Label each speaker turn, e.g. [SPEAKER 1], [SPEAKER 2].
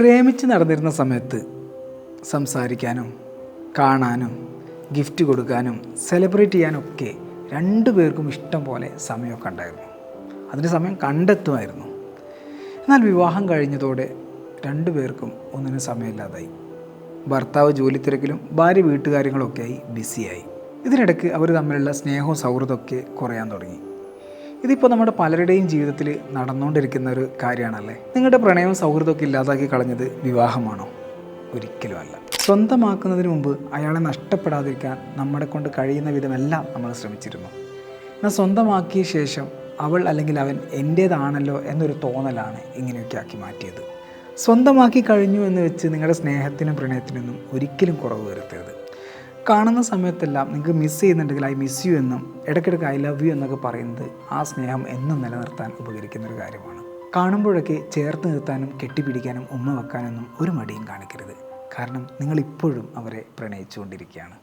[SPEAKER 1] പ്രേമിച്ച് നടന്നിരുന്ന സമയത്ത് സംസാരിക്കാനും കാണാനും ഗിഫ്റ്റ് കൊടുക്കാനും സെലിബ്രേറ്റ് ചെയ്യാനൊക്കെ രണ്ടു പേർക്കും ഇഷ്ടം പോലെ സമയമൊക്കെ ഉണ്ടായിരുന്നു. അതിന് സമയം കണ്ടെത്തുമായിരുന്നു. എന്നാൽ വിവാഹം കഴിഞ്ഞതോടെ രണ്ടു പേർക്കും ഒന്നിനും സമയമില്ലാതായി. ഭർത്താവ് ജോലി തിരക്കിലും ഭാര്യ വീട്ടുകാര്യങ്ങളൊക്കെയായി ബിസിയായി. ഇതിനിടയ്ക്ക് അവർ തമ്മിലുള്ള സ്നേഹവും സൗഹൃദമൊക്കെ കുറയാൻ തുടങ്ങി. ഇതിപ്പോൾ നമ്മുടെ പലരുടെയും ജീവിതത്തിൽ നടന്നുകൊണ്ടിരിക്കുന്ന ഒരു കാര്യമാണല്ലേ? നിങ്ങളുടെ പ്രണയവും സൗഹൃദമൊക്കെ ഇല്ലാതാക്കി കളഞ്ഞത് വിവാഹമാണോ? ഒരിക്കലുമല്ല. സ്വന്തമാക്കുന്നതിന് മുമ്പ് അയാളെ നഷ്ടപ്പെടാതിരിക്കാൻ നമ്മളെ കൊണ്ട് കഴിയുന്ന വിധമെല്ലാം നമ്മൾ ശ്രമിച്ചിരുന്നു. എന്നാൽ സ്വന്തമാക്കിയ ശേഷം അവൾ അല്ലെങ്കിൽ അവൻ എന്റേതാണല്ലോ എന്നൊരു തോന്നലാണ് ഇങ്ങനെയൊക്കെ ആക്കി മാറ്റിയത്. സ്വന്തമാക്കി കഴിഞ്ഞു എന്ന് വെച്ച് നിങ്ങളുടെ സ്നേഹത്തിനും പ്രണയത്തിനൊന്നും ഒരിക്കലും കുറവ് വരുത്തരുത്. കാണുന്ന സമയത്തെല്ലാം നിങ്ങൾക്ക് മിസ് ചെയ്യുന്നുണ്ടെങ്കിൽ ഐ മിസ് യു എന്നും ഇടയ്ക്കിടയ്ക്ക് ഐ ലവ് യു എന്നൊക്കെ പറയുന്നത് ആ സ്നേഹം എന്നും നിലനിർത്താൻ ഉപകരിക്കുന്ന ഒരു കാര്യമാണ്. കാണുമ്പോഴൊക്കെ ചേർത്ത് നിർത്താനും കെട്ടിപ്പിടിക്കാനും ഉമ്മ വെക്കാനൊന്നും ഒരു മടിയും കാണിക്കരുത്. കാരണം നിങ്ങളിപ്പോഴും അവരെ പ്രണയിച്ചുകൊണ്ടിരിക്കുകയാണ്.